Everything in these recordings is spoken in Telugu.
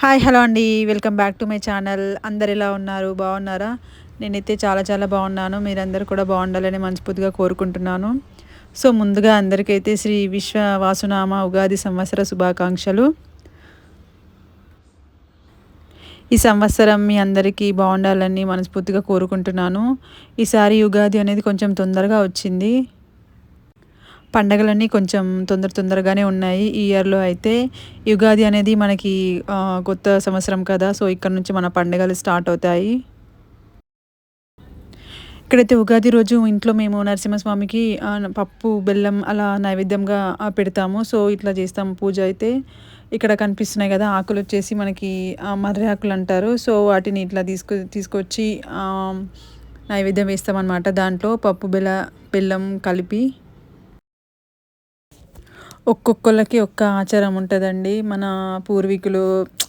హాయ్ హలో అండి. Welcome back to my channel. అందరు ఎలా ఉన్నారు? బాగున్నారా? నేనైతే చాలా చాలా బాగున్నాను. మీరందరూ కూడా బాగుండాలని మనస్ఫూర్తిగా కోరుకుంటున్నాను. సో ముందుగా అందరికైతే శ్రీ విశ్వ వాసునామ ఉగాది సంవత్సర శుభాకాంక్షలు. ఈ సంవత్సరం మీ అందరికీ బాగుండాలని మనస్ఫూర్తిగా కోరుకుంటున్నాను. ఈసారి ఉగాది అనేది కొంచెం తొందరగా వచ్చింది. పండగలన్నీ కొంచెం తొందర తొందరగానే ఉన్నాయి. ఈ ఇయర్లో అయితే యుగాది అనేది మనకి కొత్త సంవత్సరం కదా సో ఇక్కడ నుంచి మన పండగలు స్టార్ట్ అవుతాయి. ఇక్కడైతే ఉగాది రోజు ఇంట్లో మేము నరసింహస్వామికి పప్పు బెల్లం అలా నైవేద్యంగా పెడతాము. సో ఇట్లా చేస్తాము పూజ అయితే. ఇక్కడ కనిపిస్తున్నాయి కదా ఆకులు వచ్చేసి మనకి మర్రి ఆకులు అంటారు. సో వాటిని ఇట్లా తీసుకు తీసుకొచ్చి నైవేద్యం వేస్తామన్నమాట. దాంట్లో పప్పు బెల్ల బెల్లం కలిపి ఒక్కొక్కళ్ళకి ఒక్క ఆచారం ఉంటుందండి. మన పూర్వీకులు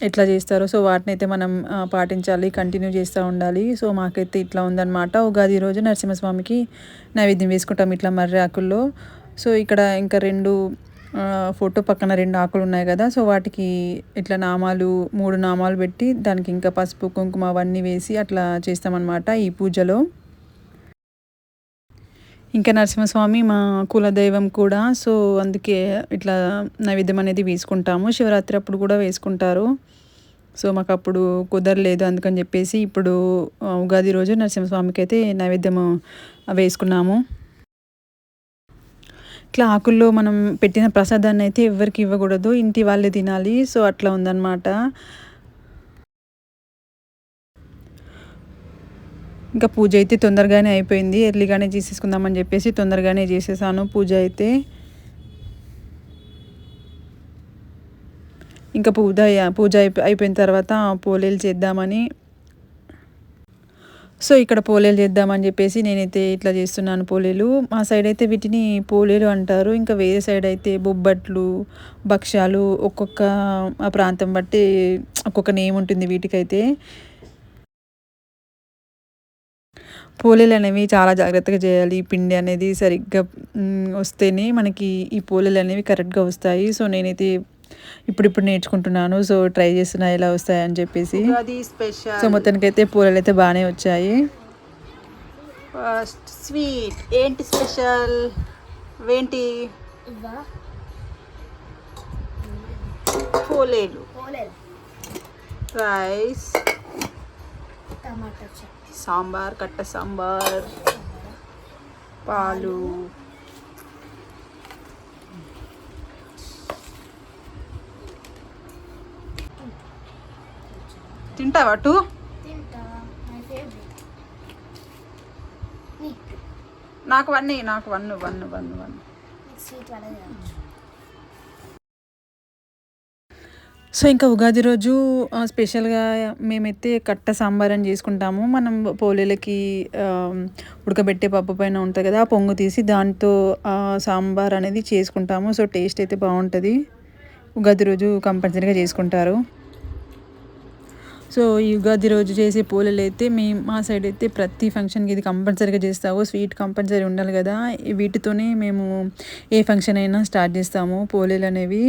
ఎట్లా చేస్తారో సో వాటిని అయితే మనం పాటించాలి కంటిన్యూ చేస్తూ ఉండాలి. సో మాకైతే ఇట్లా ఉందన్నమాట. ఉగాది రోజు నరసింహస్వామికి నైవేద్యం వేసుకుంటాం ఇట్లా మర్రి ఆకుల్లో. సో ఇక్కడ ఇంకా రెండు ఫోటో పక్కన రెండు ఆకులు ఉన్నాయి కదా సో వాటికి ఇట్లా నామాలు మూడు నామాలు పెట్టి దానికి ఇంకా పసుపు కుంకుమ అవన్నీ వేసి అట్లా చేస్తామన్నమాట ఈ పూజలో. ఇంకా నరసింహస్వామి మా కులదైవం కూడా సో అందుకే ఇట్లా నైవేద్యం అనేది వేసుకుంటాము. శివరాత్రి అప్పుడు కూడా వేసుకుంటారు. సో మాకు అప్పుడు కుదరలేదు అందుకని చెప్పేసి ఇప్పుడు ఉగాది రోజు నరసింహస్వామికి అయితే నైవేద్యం వేసుకున్నాము. ఇట్లా ఆకుల్లో మనం పెట్టిన ప్రసాదాన్ని అయితే ఎవరికి ఇవ్వకూడదు. ఇంటి వాళ్ళే తినాలి. సో అట్లా ఉందన్నమాట. ఇంకా పూజ అయితే తొందరగానే అయిపోయింది. ఎర్లీగానే చేసేసుకుందామని చెప్పేసి తొందరగానే చేసేసాను. పూజ అయితే ఇంకా పూజ పూజ అయిపోయిన తర్వాత పోలేలు చేద్దామని. సో ఇక్కడ పోలేలు చేద్దామని చెప్పేసి నేనైతే ఇట్లా చేస్తున్నాను పోలేలు. మా సైడ్ అయితే వీటిని పోలేలు అంటారు. ఇంకా వేరే సైడ్ అయితే బొబ్బట్లు భక్ష్యాలు ఒక్కొక్క ఆ ప్రాంతం బట్టి ఒక్కొక్క నేమ్ ఉంటుంది వీటికైతే. పోలేలు అనేవి చాలా జాగ్రత్తగా చేయాలి. పిండి అనేది సరిగ్గా వస్తేనే మనకి ఈ పోలేలు అనేవి కరెక్ట్గా వస్తాయి. సో నేనైతే ఇప్పుడిప్పుడు నేర్చుకుంటున్నాను. సో ట్రై చేస్తున్నా ఎలా వస్తాయని చెప్పేసి. సో మొత్తానికి అయితే పూలలు అయితే బాగానే వచ్చాయి. First sweet. ఏంటి స్పెషల్? ఏంటి పోలేలు. రైస్. టమాటా సాంబార్ కట్ట సాంబార్ పాలు. తింటావా టూ నాకు? వన్ నాకు one one one one. So ఇంకా ఉగాది రోజు స్పెషల్గా మేమైతే కట్ట సాంబార్ అని చేసుకుంటాము. మనం పోలేలకి ఉడకబెట్టే పప్పు పైన ఉంటుంది కదా ఆ పొంగు తీసి దాంతో సాంబార్ అనేది చేసుకుంటాము. సో టేస్ట్ అయితే బాగుంటుంది. ఉగాది రోజు కంపల్సరీగా చేసుకుంటారు. సో ఈ ఉగాది రోజు చేసే పూలలు అయితే మేము మా సైడ్ అయితే ప్రతి ఫంక్షన్కి ఇది కంపల్సరీగా చేస్తాము స్వీట్ కంపల్సరీ ఉండాలి కదా. వీటితోనే మేము ఏ ఫంక్షన్ అయినా స్టార్ట్ చేస్తాము పోలేలు అనేవి.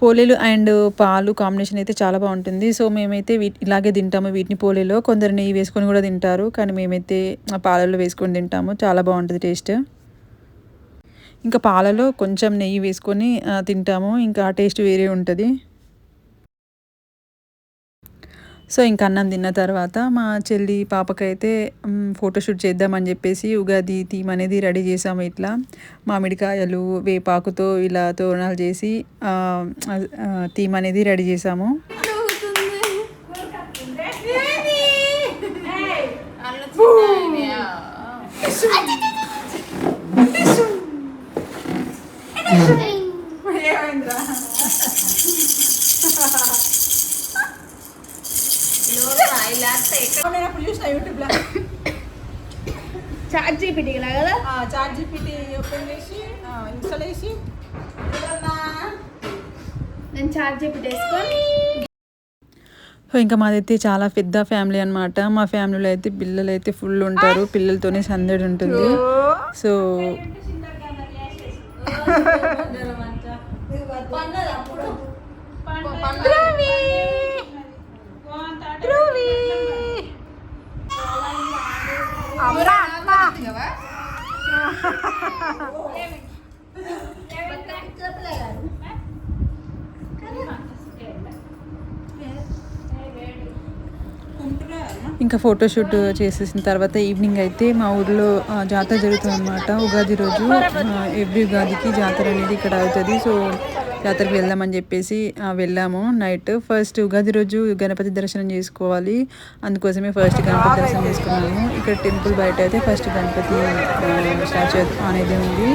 పోలేలు అండ్ పాలు కాంబినేషన్ అయితే చాలా బాగుంటుంది. సో మేమైతే వీటి ఇలాగే తింటాము వీటిని పోలేలో. కొందరు నెయ్యి వేసుకొని కూడా తింటారు. కానీ మేమైతే పాలలో వేసుకొని తింటాము. చాలా బాగుంటుంది టేస్ట్. ఇంకా పాలలో కొంచెం నెయ్యి వేసుకొని తింటాము. ఇంకా ఆ టేస్ట్ వేరే ఉంటుంది. సో ఇంకా అన్నం తిన్న తర్వాత మా చెల్లి పాపకైతే ఫోటోషూట్ చేద్దామని చెప్పేసి ఉగాది థీమ్ అనేది రెడీ చేసాము ఇట్లా. మామిడికాయలు వేపాకుతో ఇలా తోరణాలు చేసి థీమ్ అనేది రెడీ చేసాము. జీపీటీ కదా? చాట్ జీపీటీ ఓపెన్ చేసి ఇన్స్టాల్ చేసి. నేను చాట్ జీపీటీ వేసుకొని సో ఇంకా మాదైతే చాలా పెద్ద ఫ్యామిలీ అనమాట మా ఫ్యామిలీలో అయితే పిల్లలు అయితే ఫుల్ ఉంటారు. పిల్లలతోనే సందడి ఉంటుంది. సో అమరా. જવા ఇంకా ఫోటోషూట్ చేసేసిన తర్వాత ఈవినింగ్ అయితే మా ఊర్లో జాతర జరుగుతుంది అనమాట ఉగాది రోజు ఎవ్రీ ఉగాదికి జాతర అనేది ఇక్కడ అవుతుంది. సో జాతరకి వెళ్దామని చెప్పేసి వెళ్ళాము నైట్. ఫస్ట్ ఉగాది రోజు గణపతి దర్శనం చేసుకోవాలి. అందుకోసమే ఫస్ట్ గణపతి దర్శనం చేసుకున్నాము. ఇక్కడ టెంపుల్ బయట అయితే ఫస్ట్ గణపతి స్టాచ్యూ అనేది ఉంది.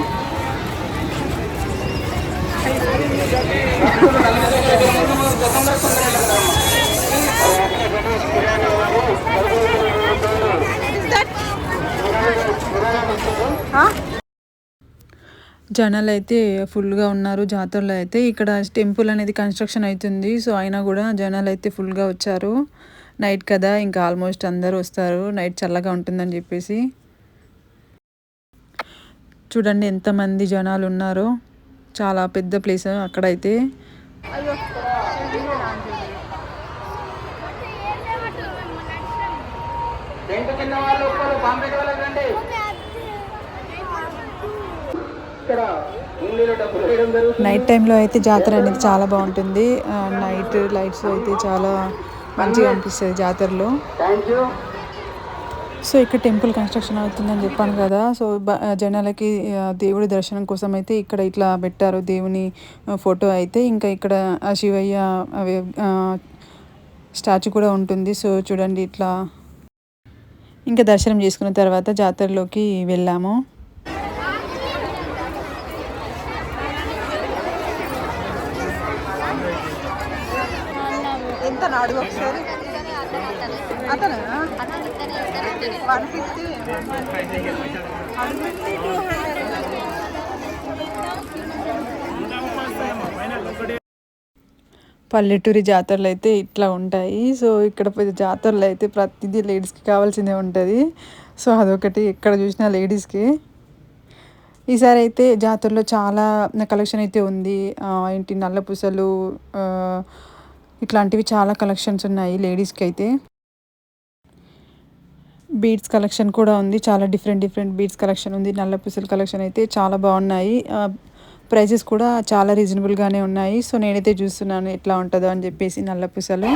జనాలు అయితే ఫుల్గా ఉన్నారు జాతరలో అయితే ఇక్కడ టెంపుల్ అనేది కన్స్ట్రక్షన్ అవుతుంది సో అయినా కూడా జనాలు అయితే ఫుల్గా వచ్చారు. నైట్ కదా ఇంకా ఆల్మోస్ట్ అందరూ వస్తారు. నైట్ చల్లగా ఉంటుందని చెప్పేసి. చూడండి ఎంతమంది జనాలు ఉన్నారో చాలా పెద్ద ప్లేస్ అక్కడైతే. నైట్ టైంలో అయితే జాతర అనేది చాలా బాగుంటుంది. నైట్ లైట్స్ అయితే చాలా మంచిగా అనిపిస్తుంది జాతరలో. సో ఇక్కడ టెంపుల్ కన్స్ట్రక్షన్ అవుతుందని చెప్పాను కదా. సో జనాలకి దేవుడి దర్శనం కోసం అయితే ఇక్కడ ఇట్లా పెట్టారు దేవుని ఫోటో అయితే. ఇంకా ఇక్కడ శివయ్య స్టాచ్యూ కూడా ఉంటుంది. సో చూడండి ఇట్లా. ఇంకా దర్శనం చేసుకున్న తర్వాత జాతరలోకి వెళ్ళాము. అడుగు ఒకసారి. అతను? One fifty. One fifty two పల్లెటూరి జాతరలు అయితే ఇట్లా ఉంటాయి. సో ఇక్కడ పెద్ద జాతరలు అయితే ప్రతిదీ లేడీస్కి కావాల్సిందే ఉంటుంది. సో అదొకటి ఎక్కడ చూసినా లేడీస్కి. ఈసారి అయితే జాతరలో చాలా కలెక్షన్ అయితే ఉంది. ఏంటి నల్ల పూసలు ఇట్లాంటివి చాలా కలెక్షన్స్ ఉన్నాయి లేడీస్కి అయితే బీడ్స్ కలెక్షన్ కూడా ఉంది. చాలా డిఫరెంట్ డిఫరెంట్ బీడ్స్ కలెక్షన్ ఉంది. నల్ల పూసల కలెక్షన్ అయితే చాలా బాగున్నాయి. ప్రైజెస్ కూడా చాలా రీజనబుల్గానే ఉన్నాయి. సో నేనైతే చూస్తున్నాను ఎట్లా ఉంటుందో అని చెప్పేసి నల్ల పుసలు.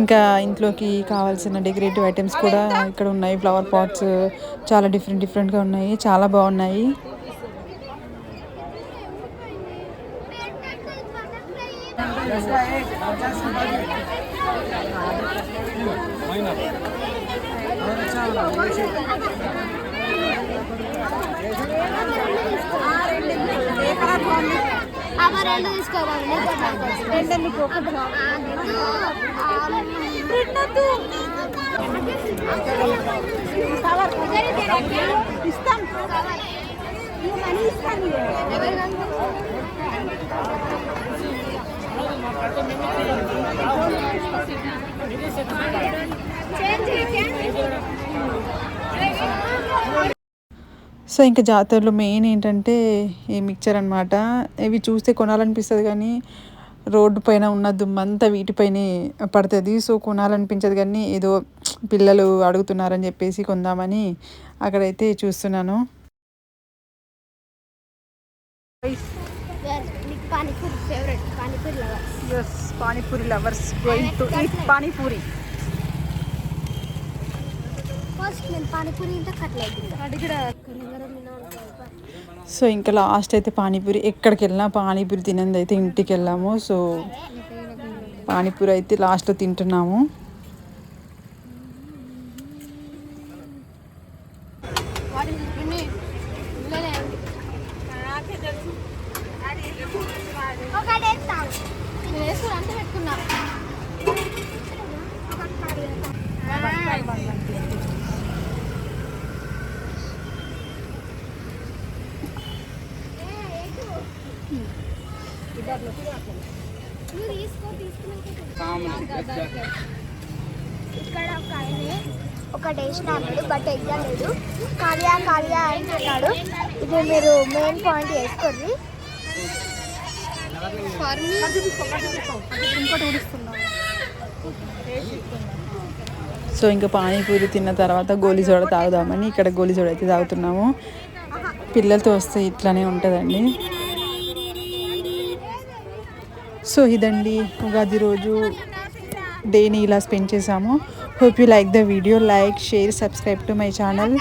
ఇంకా ఇంట్లోకి కావాల్సిన డెకరేటివ్ ఐటమ్స్ కూడా ఇక్కడ ఉన్నాయి. ఫ్లవర్ పాట్స్ చాలా డిఫరెంట్ డిఫరెంట్గా ఉన్నాయి. చాలా బాగున్నాయి. అమ్మ రెండు తీసుకోవాలి రెండు ఇస్తాం సో ఇంకా జాతరలో మెయిన్ ఏంటంటే ఈ మిక్చర్ అనమాట ఇవి చూస్తే కొనాలనిపిస్తుంది కానీ రోడ్డు పైన ఉన్న దుమ్మంతా వీటిపైనే పడుతుంది. సో కొనాలనిపించదు కానీ ఏదో పిల్లలు అడుగుతున్నారని చెప్పేసి కొందామని అక్కడైతే చూస్తున్నాను. Panipuri lovers going to eat panipuri first నేను పానీపూరి కట్లేదు సో ఇంకా లాస్ట్ అయితే పానీపూరి ఎక్కడికి వెళ్ళినా పానీపూరి తినంది అయితే ఇంటికి వెళ్ళాము. సో పానీపూరి అయితే లాస్ట్లో తింటున్నాము. ఒకటి పెట్టుకున్నా. ఇక్కడ ఒక ఆయన ఒక డేషన్ అన్నాడు బట్ ఎగ్జామ్ లేదు కాలియా కాలియా అని అన్నాడు ఇది మీరు మెయిన్ పాయింట్ వేసుకోండి సో ఇంకా పానీపూరి తిన్న తర్వాత గోలీ తాగుదామని ఇక్కడ గోలీ అయితే తాగుతున్నాము. పిల్లలతో వస్తే ఇట్లానే ఉంటుందండి. సో ఇదండి ఉగాది రోజు డేని ఇలా స్పెండ్ చేసాము hope you like the video like share subscribe to my channel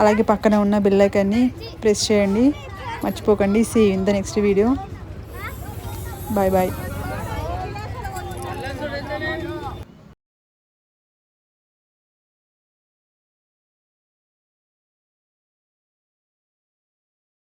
అలాగే పక్కన ఉన్న బిల్లైకన్ని ప్రెస్ చేయండి. మర్చిపోకండి. See in the next video bye bye